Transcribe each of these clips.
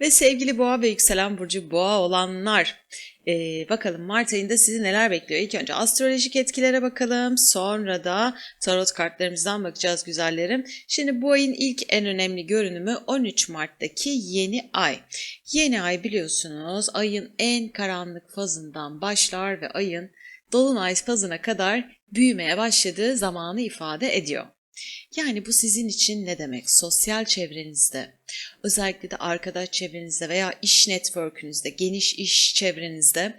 Ve sevgili boğa ve yükselen burcu boğa olanlar. Ee, bakalım Mart ayında sizi neler bekliyor? İlk önce astrolojik etkilere bakalım. Sonra da tarot kartlarımızdan bakacağız güzellerim. Şimdi bu ayın ilk en önemli görünümü 13 Mart'taki yeni ay. Yeni ay biliyorsunuz ayın en karanlık fazından başlar ve ayın dolunay fazına kadar büyümeye başladığı zamanı ifade ediyor. Yani bu sizin için ne demek? Sosyal çevrenizde, özellikle de arkadaş çevrenizde veya iş network'ünüzde, geniş iş çevrenizde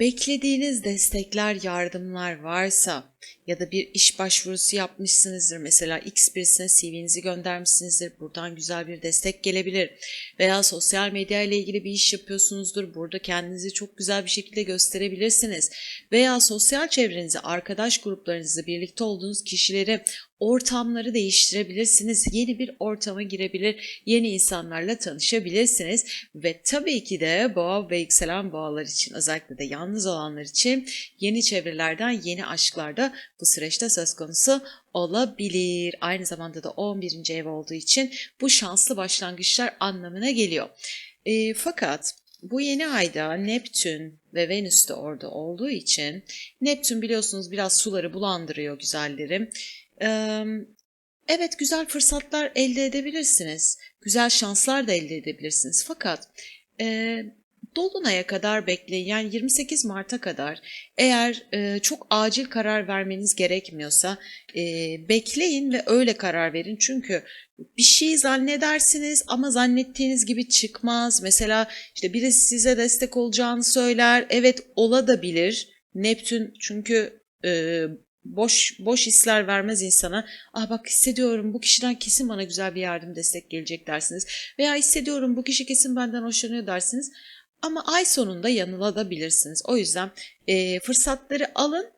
beklediğiniz destekler, yardımlar varsa ya da bir iş başvurusu yapmışsınızdır. Mesela X birisine CV'nizi göndermişsinizdir. Buradan güzel bir destek gelebilir. Veya sosyal medya ile ilgili bir iş yapıyorsunuzdur. Burada kendinizi çok güzel bir şekilde gösterebilirsiniz. Veya sosyal çevrenizi, arkadaş gruplarınızı, birlikte olduğunuz kişileri, ortamları değiştirebilirsiniz. Yeni bir ortama girebilir, yeni insanlarla tanışabilirsiniz. Ve tabii ki de boğa ve yükselen boğalar için özellikle de yalnız olanlar için yeni çevrelerden, yeni aşklarda bu süreçte söz konusu olabilir. Aynı zamanda da 11. ev olduğu için bu şanslı başlangıçlar anlamına geliyor. E, fakat bu yeni ayda Neptün ve Venüs de orada olduğu için Neptün biliyorsunuz biraz suları bulandırıyor güzellerim. Ee, evet güzel fırsatlar elde edebilirsiniz. Güzel şanslar da elde edebilirsiniz. Fakat e, Dolunay'a kadar bekleyin yani 28 Mart'a kadar eğer e, çok acil karar vermeniz gerekmiyorsa e, bekleyin ve öyle karar verin. Çünkü bir şey zannedersiniz ama zannettiğiniz gibi çıkmaz. Mesela işte birisi size destek olacağını söyler. Evet ola da bilir. Neptün çünkü e, boş boş hisler vermez insana. Ah bak hissediyorum bu kişiden kesin bana güzel bir yardım destek gelecek dersiniz. Veya hissediyorum bu kişi kesin benden hoşlanıyor dersiniz. Ama ay sonunda yanılabilirsiniz. O yüzden e, fırsatları alın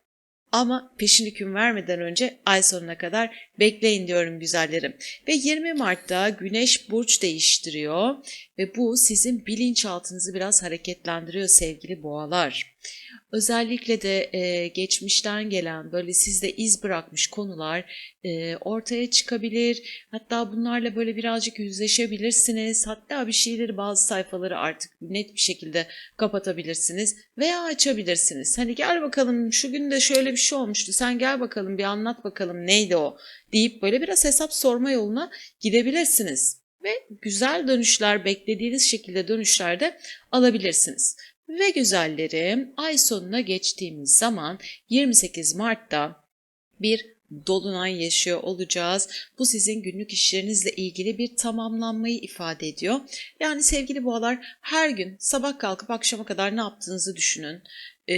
ama peşin hüküm vermeden önce ay sonuna kadar bekleyin diyorum güzellerim. Ve 20 Mart'ta Güneş burç değiştiriyor ve bu sizin bilinçaltınızı biraz hareketlendiriyor sevgili boğalar. Özellikle de e, geçmişten gelen böyle sizde iz bırakmış konular e, ortaya çıkabilir. Hatta bunlarla böyle birazcık yüzleşebilirsiniz. Hatta bir şeyleri bazı sayfaları artık net bir şekilde kapatabilirsiniz veya açabilirsiniz. Hani gel bakalım şu gün de şöyle bir şey olmuştu. Sen gel bakalım bir anlat bakalım neydi o deyip böyle biraz hesap sorma yoluna gidebilirsiniz. Ve güzel dönüşler beklediğiniz şekilde dönüşler de alabilirsiniz. Ve güzellerim ay sonuna geçtiğimiz zaman 28 Mart'ta bir dolunay yaşıyor olacağız. Bu sizin günlük işlerinizle ilgili bir tamamlanmayı ifade ediyor. Yani sevgili boğalar her gün sabah kalkıp akşama kadar ne yaptığınızı düşünün. Ee,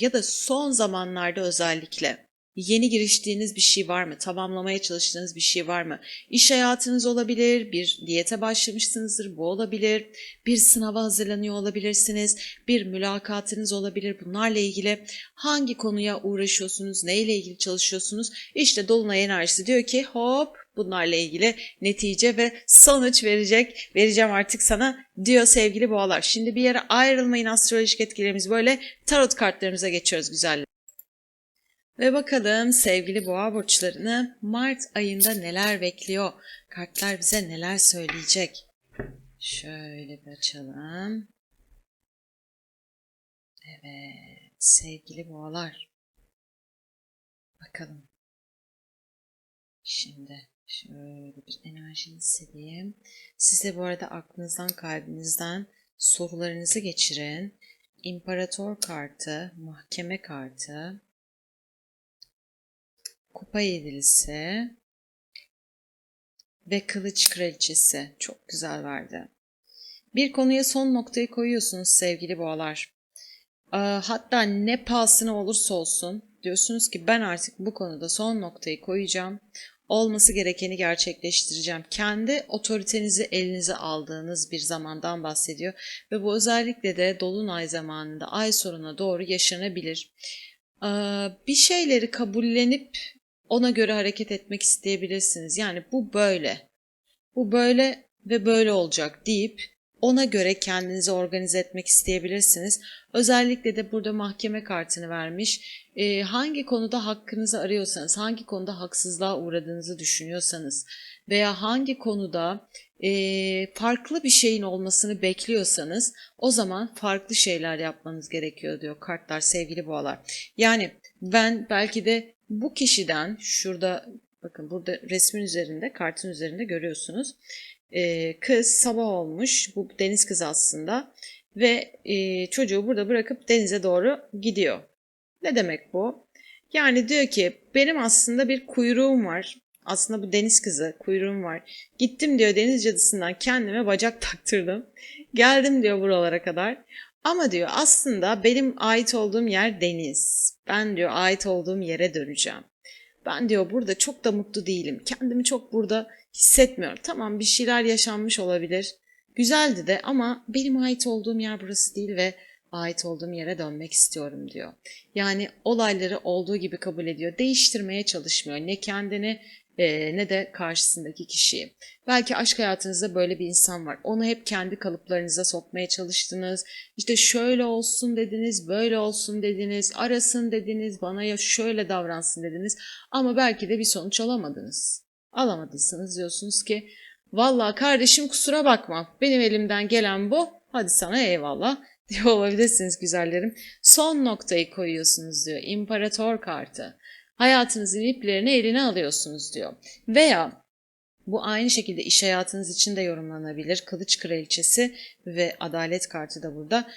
ya da son zamanlarda özellikle Yeni giriştiğiniz bir şey var mı? Tamamlamaya çalıştığınız bir şey var mı? İş hayatınız olabilir, bir diyete başlamışsınızdır, bu olabilir. Bir sınava hazırlanıyor olabilirsiniz, bir mülakatınız olabilir. Bunlarla ilgili hangi konuya uğraşıyorsunuz, neyle ilgili çalışıyorsunuz? İşte Dolunay enerjisi diyor ki hop bunlarla ilgili netice ve sonuç verecek, vereceğim artık sana diyor sevgili boğalar. Şimdi bir yere ayrılmayın astrolojik etkilerimiz böyle tarot kartlarımıza geçiyoruz güzel. Ve bakalım sevgili boğa burçlarını Mart ayında neler bekliyor? Kartlar bize neler söyleyecek? Şöyle bir açalım. Evet sevgili boğalar. Bakalım. Şimdi şöyle bir enerji hissedeyim. Siz de bu arada aklınızdan kalbinizden sorularınızı geçirin. İmparator kartı, mahkeme kartı, kupa yedilisi ve kılıç kraliçesi. Çok güzel verdi. Bir konuya son noktayı koyuyorsunuz sevgili boğalar. Hatta ne pahasına olursa olsun diyorsunuz ki ben artık bu konuda son noktayı koyacağım. Olması gerekeni gerçekleştireceğim. Kendi otoritenizi elinize aldığınız bir zamandan bahsediyor. Ve bu özellikle de dolunay zamanında ay sonuna doğru yaşanabilir. Bir şeyleri kabullenip ona göre hareket etmek isteyebilirsiniz. Yani bu böyle. Bu böyle ve böyle olacak deyip Ona göre kendinizi organize etmek isteyebilirsiniz. Özellikle de burada mahkeme kartını vermiş. Ee, hangi konuda hakkınızı arıyorsanız, hangi konuda haksızlığa uğradığınızı düşünüyorsanız veya hangi konuda e, farklı bir şeyin olmasını bekliyorsanız o zaman farklı şeyler yapmanız gerekiyor diyor kartlar sevgili boğalar. Yani ben belki de bu kişiden şurada bakın burada resmin üzerinde kartın üzerinde görüyorsunuz. Ee, kız sabah olmuş bu deniz kızı aslında ve e, çocuğu burada bırakıp denize doğru gidiyor. Ne demek bu? Yani diyor ki benim aslında bir kuyruğum var. Aslında bu deniz kızı kuyruğum var. Gittim diyor deniz cadısından kendime bacak taktırdım. Geldim diyor buralara kadar. Ama diyor aslında benim ait olduğum yer deniz. Ben diyor ait olduğum yere döneceğim. Ben diyor burada çok da mutlu değilim. Kendimi çok burada hissetmiyorum. Tamam bir şeyler yaşanmış olabilir. Güzeldi de ama benim ait olduğum yer burası değil ve ait olduğum yere dönmek istiyorum diyor. Yani olayları olduğu gibi kabul ediyor. Değiştirmeye çalışmıyor. Ne kendini e, ne de karşısındaki kişiyi. Belki aşk hayatınızda böyle bir insan var. Onu hep kendi kalıplarınıza sokmaya çalıştınız. İşte şöyle olsun dediniz, böyle olsun dediniz, arasın dediniz, bana ya şöyle davransın dediniz. Ama belki de bir sonuç alamadınız. Alamadıysanız diyorsunuz ki Vallahi kardeşim kusura bakma. Benim elimden gelen bu. Hadi sana eyvallah diyor olabilirsiniz güzellerim. Son noktayı koyuyorsunuz diyor. İmparator kartı. Hayatınızın iplerini eline alıyorsunuz diyor. Veya bu aynı şekilde iş hayatınız için de yorumlanabilir. Kılıç kraliçesi ve adalet kartı da burada.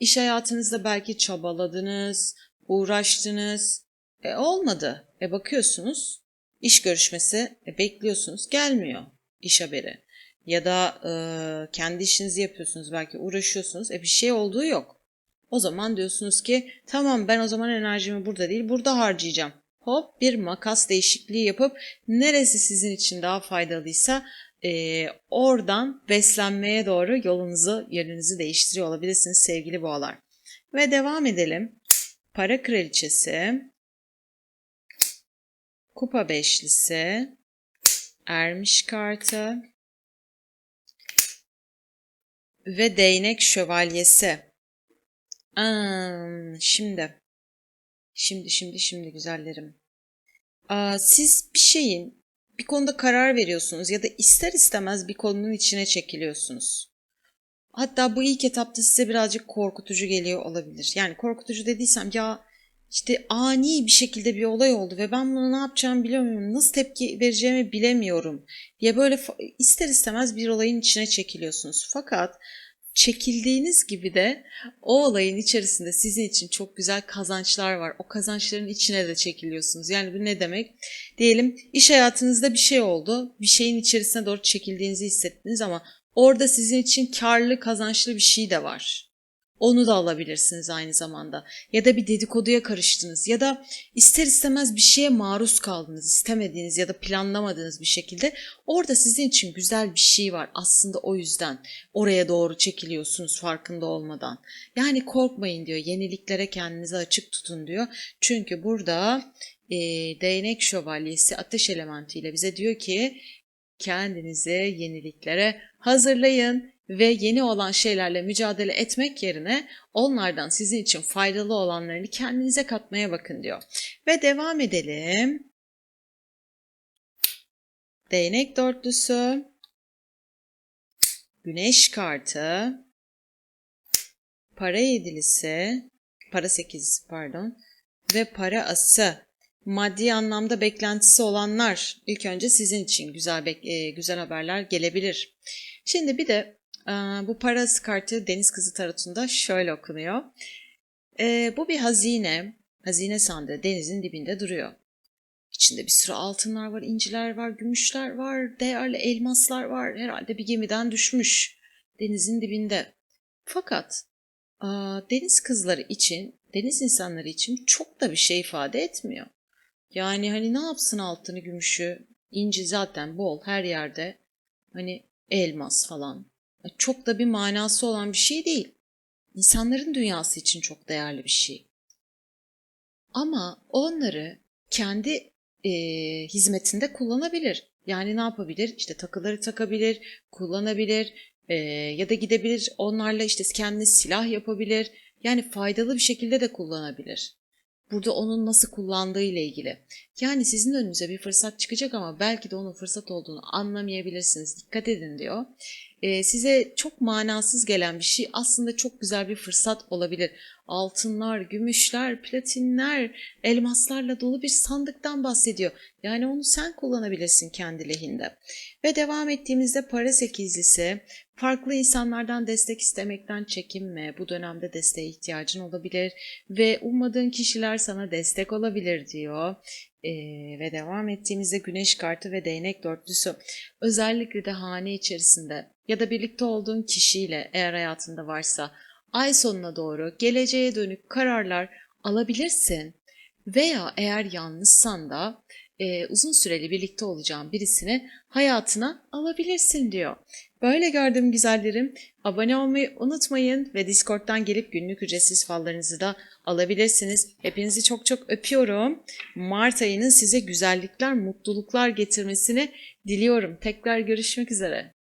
İş hayatınızda belki çabaladınız, uğraştınız. E olmadı. E bakıyorsunuz iş görüşmesi e, bekliyorsunuz gelmiyor iş haberi. Ya da e, kendi işinizi yapıyorsunuz belki uğraşıyorsunuz. E bir şey olduğu yok. O zaman diyorsunuz ki tamam ben o zaman enerjimi burada değil burada harcayacağım. Hop bir makas değişikliği yapıp neresi sizin için daha faydalıysa e, oradan beslenmeye doğru yolunuzu yerinizi değiştiriyor olabilirsiniz sevgili boğalar. Ve devam edelim. Para kraliçesi, kupa beşlisi, ermiş kartı ve değnek şövalyesi. Aa, şimdi. Şimdi, şimdi, şimdi güzellerim. Aa, siz bir şeyin, bir konuda karar veriyorsunuz ya da ister istemez bir konunun içine çekiliyorsunuz. Hatta bu ilk etapta size birazcık korkutucu geliyor olabilir. Yani korkutucu dediysem ya işte ani bir şekilde bir olay oldu ve ben bunu ne yapacağımı bilemiyorum, nasıl tepki vereceğimi bilemiyorum diye böyle ister istemez bir olayın içine çekiliyorsunuz. Fakat çekildiğiniz gibi de o olayın içerisinde sizin için çok güzel kazançlar var. O kazançların içine de çekiliyorsunuz. Yani bu ne demek? Diyelim iş hayatınızda bir şey oldu. Bir şeyin içerisine doğru çekildiğinizi hissettiniz ama orada sizin için karlı, kazançlı bir şey de var. Onu da alabilirsiniz aynı zamanda. Ya da bir dedikoduya karıştınız ya da ister istemez bir şeye maruz kaldınız, istemediğiniz ya da planlamadığınız bir şekilde. Orada sizin için güzel bir şey var. Aslında o yüzden oraya doğru çekiliyorsunuz farkında olmadan. Yani korkmayın diyor. Yeniliklere kendinizi açık tutun diyor. Çünkü burada e, değnek şövalyesi ateş elementiyle bize diyor ki kendinizi yeniliklere hazırlayın ve yeni olan şeylerle mücadele etmek yerine onlardan sizin için faydalı olanlarını kendinize katmaya bakın diyor. Ve devam edelim. Değnek dörtlüsü, güneş kartı, para yedilisi, para sekizisi pardon ve para ası. Maddi anlamda beklentisi olanlar ilk önce sizin için güzel e, güzel haberler gelebilir. Şimdi bir de bu para kartı Deniz Kızı tarotunda şöyle okunuyor. Ee, bu bir hazine, hazine sandığı denizin dibinde duruyor. İçinde bir sürü altınlar var, inciler var, gümüşler var, değerli elmaslar var. Herhalde bir gemiden düşmüş denizin dibinde. Fakat deniz kızları için, deniz insanları için çok da bir şey ifade etmiyor. Yani hani ne yapsın altını, gümüşü, inci zaten bol her yerde. Hani elmas falan çok da bir manası olan bir şey değil. İnsanların dünyası için çok değerli bir şey. Ama onları kendi e, hizmetinde kullanabilir. Yani ne yapabilir? İşte takıları takabilir, kullanabilir, Ee, ya da gidebilir onlarla işte kendine silah yapabilir. Yani faydalı bir şekilde de kullanabilir. Burada onun nasıl kullandığı ile ilgili. Yani sizin önünüze bir fırsat çıkacak ama belki de onun fırsat olduğunu anlamayabilirsiniz. Dikkat edin diyor. Ee, size çok manasız gelen bir şey aslında çok güzel bir fırsat olabilir. Altınlar, gümüşler, platinler, elmaslarla dolu bir sandıktan bahsediyor. Yani onu sen kullanabilirsin kendi lehinde. Ve devam ettiğimizde para sekizlisi, farklı insanlardan destek istemekten çekinme. Bu dönemde desteğe ihtiyacın olabilir ve ummadığın kişiler sana destek olabilir diyor. Ee, ve devam ettiğimizde güneş kartı ve değnek dörtlüsü. Özellikle de hane içerisinde ya da birlikte olduğun kişiyle eğer hayatında varsa ay sonuna doğru geleceğe dönük kararlar alabilirsin. Veya eğer yalnızsan da e, uzun süreli birlikte olacağın birisini hayatına alabilirsin diyor. Böyle gördüğüm güzellerim abone olmayı unutmayın ve Discord'dan gelip günlük ücretsiz fallarınızı da alabilirsiniz. Hepinizi çok çok öpüyorum. Mart ayının size güzellikler, mutluluklar getirmesini diliyorum. Tekrar görüşmek üzere.